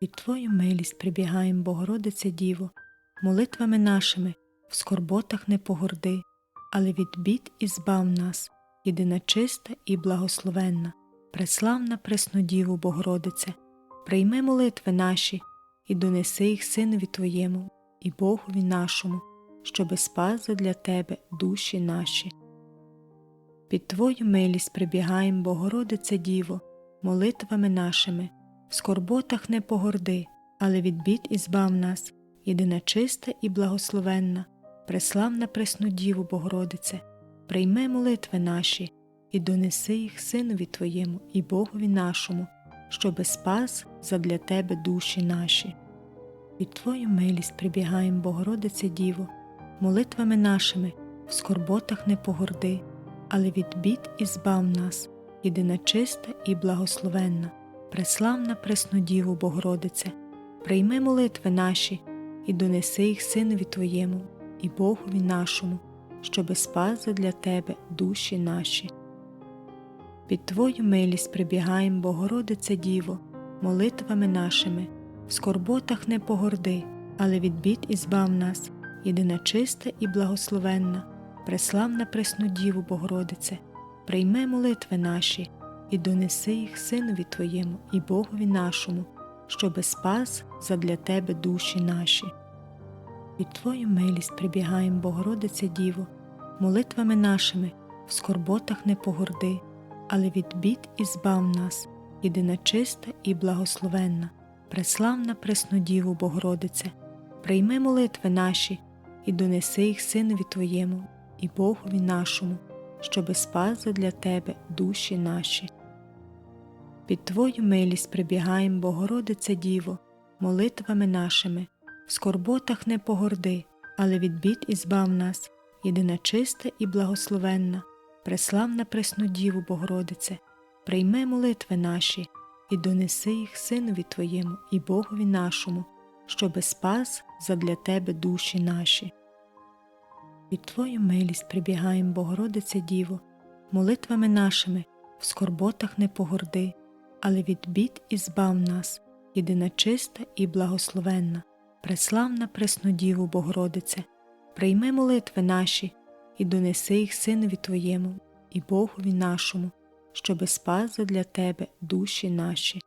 Під Твою милість прибігаєм, Богородице Діво, молитвами нашими в скорботах не погорди, але від бід і збав нас, єдина чиста і благословенна, преславна Преснодіву Богородице, прийми молитви наші і донеси їх Синові Твоєму і Богові нашому, щоби спас для Тебе душі наші. Під Твою милість прибігаєм, Богородице Діво, молитвами нашими, в скорботах не погорди, але від бід і збав нас, єдина чиста і благословенна, преславна Преснодіву Богородице, прийми молитви наші і донеси їх Синові Твоєму і Богові нашому, щоби спас задля Тебе душі наші. Під Твою милість прибігаєм, Богородице Діво, молитвами нашими в скорботах не погорди, але від бід і збав нас, єдина чиста і благословенна, преславна Преснодіву Богородице, прийми молитви наші і донеси їх Синові Твоєму і Богові нашому, щоби спас для Тебе душі наші. Під Твою милість прибігаєм, Богородице Діво, молитвами нашими, в скорботах не погорди, але від бід і збав нас, єдина чиста і благословенна, преславна Преснодіву Богородице, прийми молитви наші і донеси їх Синові Твоєму і Богові нашому, щоби спас задля Тебе душі наші. Під Твою милість прибігаєм, Богородице Діво, молитвами нашими в скорботах не погорди, але від бід і збав нас, єдина чиста і благословенна, преславна Преснодіву Богородице, прийми молитви наші і донеси їх Синові Твоєму і Богові нашому, щоби спас для Тебе душі наші. Під Твою милість прибігаєм, Богородице Діво, молитвами нашими, в скорботах не погорди, але від бід і збав нас, єдина чиста і благословенна, преславна Преснодіву Богородице, прийми молитви наші і донеси їх Синові Твоєму і Богові нашому, щоби спас задля Тебе душі наші. Під Твою милість прибігаєм, Богородице Діво, молитвами нашими. В скорботах не погорди, але від бід і збав нас, єдина чиста і благословенна, преславна Преснодіву Богородице, прийми молитви наші і донеси їх Синові Твоєму і Богові нашому, щоби спас для Тебе душі наші.